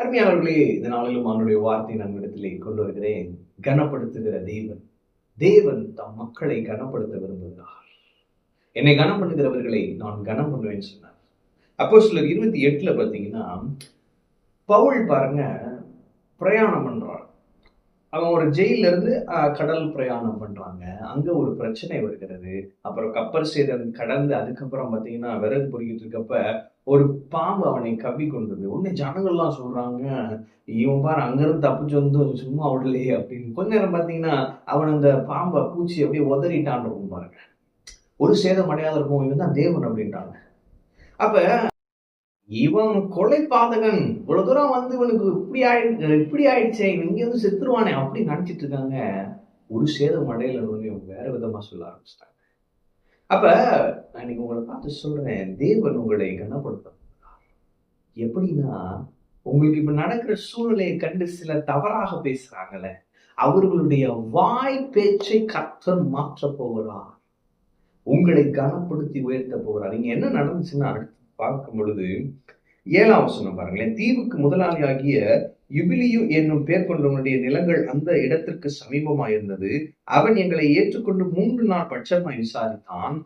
அருமையானவர்களே இந்த நாளிலும் அவனுடைய வார்த்தை நம்மிடத்திலே கொண்டு வருகிறேன் கனப்படுத்துகிற தேவன் தேவன் தம் மக்களை கனப்படுத்த விரும்புகிறார். என்னை கனம் பண்ணுகிறவர்களை நான் கனம் பண்ணுவேன்னு சொன்னார். அப்போ சிலர் இருபத்தி எட்டுல பார்த்தீங்கன்னா பவுல் பாருங்க பிரயாணம் பண்றான் அவன் ஒரு ஜெயில இருந்து அஹ், கடல் பிரயாணம் பண்றாங்க. அங்க ஒரு பிரச்சனை வருகிறது. அப்புறம் கப்பல் சேதம் கடந்து அதுக்கப்புறம் பாத்தீங்கன்னா விறகு பொறிக்கிட்டு இருக்கப்ப ஒரு பாம்பு அவனை கவி கொண்டது. உடனே ஜனங்கள்லாம் சொல்றாங்க இவன் பாரு அங்கிருந்து தப்பிச்சு வந்து சும்மா விடலையே அப்படின்னு. கொஞ்ச நேரம் பாத்தீங்கன்னா அவன் அந்த பாம்பை பூச்சி அப்படியே உதறிட்டான் இருக்கும் பாருங்க. ஒரு சேதம் அடையாத இருக்கும் இவன் தான் தேவன் அப்படின்றாங்க. அப்ப இவன் கொலை பாதகன். இவ்வளவு தூரம் வந்து இவனுக்கு இப்படி ஆயிடு இப்படி ஆயிடுச்சே இவன் இங்க வந்து செத்துருவானே அப்படின்னு நினைச்சிட்டு இருக்காங்க. ஒரு சேதம் அடையில இவங்க வேற விதமா சொல்ல ஆரம்பிச்சிட்டாங்க. அப்ப நான் இன்னைக்கு உங்களை பார்த்து சொல்றேன் தேவன் உங்களை கனப்படுத்த எப்படின்னா உங்களுக்கு இப்ப நடக்கிற சூழ்நிலையை கண்டு சில தவறாக பேசுறாங்கல்ல அவர்களுடைய வாய் பேச்சை கத்தர் மாற்ற போகிறார். உங்களை கனப்படுத்தி உயர்த்த போகிறார். இங்க என்ன நடந்துச்சுன்னா அடுத்து பார்க்கும் பொழுது ஏழாம் வசனம் பாருங்களேன். தீவுக்கு முதலாளியாகிய யுபிலியு என்னும் பேர் கொண்டவனுடைய நிலங்கள் அந்த இடத்திற்கு சமீபமாயிருந்தது அவன் எங்களை ஏற்றுக்கொண்டு மூன்று நாள் பட்சமாய் விசாரித்தான்.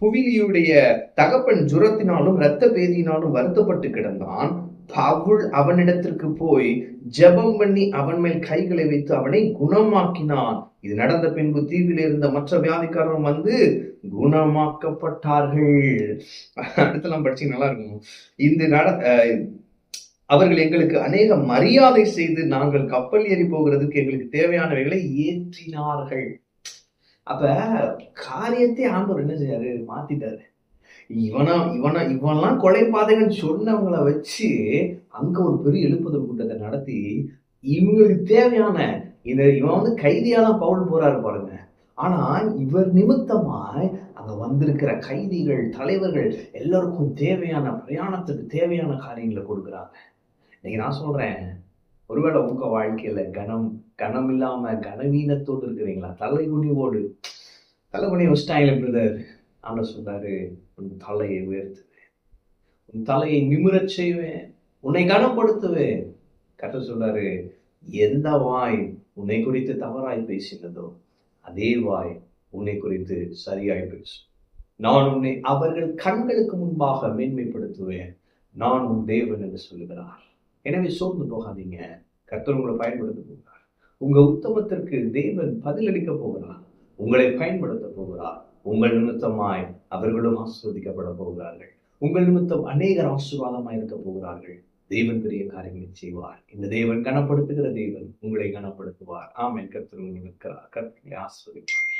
புவிலியுடைய தகப்பன் ஜுரத்தினாலும் இரத்த பேதியினாலும் வருத்தப்பட்டு கிடந்தான். பவுல் அவனிடத்திற்கு போய் ஜெபம் பண்ணி அவன் மேல் கைகளை வைத்து அவனை குணமாக்கினான். இது நடந்த பின்பு தீவில் இருந்த மற்ற வியாதிக்காரரும் வந்து குணமாக்கப்பட்டார்கள். அடுத்தலாம் படிச்சு நல்லா இருக்கும். இந்த நட அஹ் அவர்கள் எங்களுக்கு அநேக மரியாதை செய்து நாங்கள் கப்பல் ஏறி போகிறதுக்கு எங்களுக்கு தேவையானவைகளை ஏற்றினார்கள். அப்ப காரியத்தை ஆண்டவர் என்ன செய்யாரு மாத்திட்டாரு. இவனா இவனா இவன்லாம் கொலை பாதைகள் சொன்னவங்கள வச்சு அங்க ஒரு பெரிய எழுப்புதல் கூட்டத்தை நடத்தி இவங்களுக்கு தேவையான இந்த இவன் வந்து கைதியா தான் பவுல் போறாரு பாருங்க. ஆனா இவர் நிமித்தமாய் அங்க வந்திருக்கிற கைதிகள் தலைவர்கள் எல்லாருக்கும் தேவையான பிரயாணத்துக்கு தேவையான காரியங்களை கொடுக்குறாங்க. இன்னைக்கு நான் சொல்றேன் ஒருவேளை உங்க வாழ்க்கையில கனம் கனம் இல்லாம கனவீனத்தோடு இருக்கிறீங்களா? தலைகுனிவோடு. தலைகுனி வச்சுட்டாங்களே பிரதர் ஆண்டவர் சொல்றாரு உன் தலையை உயர்த்துவேன். உன் தலையை நிமிரச் செய்வேன். உன்னை கனப்படுத்துவேன். கத்த சொல்றாரு எந்த வாய் உன்னை குறித்து தவறாய் பேசினதோ அதே வாய் உன்னை குறித்து சரியாய் பேசும். நான் உன்னை அவர்கள் கண்களுக்கு முன்பாக மேன்மைப்படுத்துவேன். நான் உன் தேவன் என்று சொல்லுகிறார். எனவே சோர்ந்து போகாதீங்க. கர்த்தர் உங்களை பயன்படுத்த போகிறார். உங்க உத்தமத்திற்கு தேவன் பதிலளிக்க போகிறார். உங்களை பயன்படுத்த போகிறார். உங்கள் நிமித்தமாய் அவர்களும் ஆஸ்வதிக்கப்பட போகிறார்கள். உங்கள் நிமித்தம் அநேகர் ஆசீர்வாதமாக இருக்க போகிறார்கள். தேவன் பெரிய காரியங்களை செய்வார். இந்த தேவன் கனப்படுத்துகிற தேவன் உங்களை கனப்படுத்துவார். ஆமே கர்த்தர் நிற்கிறார் கர்த்தரை ஆஸ்வதிப்பார்.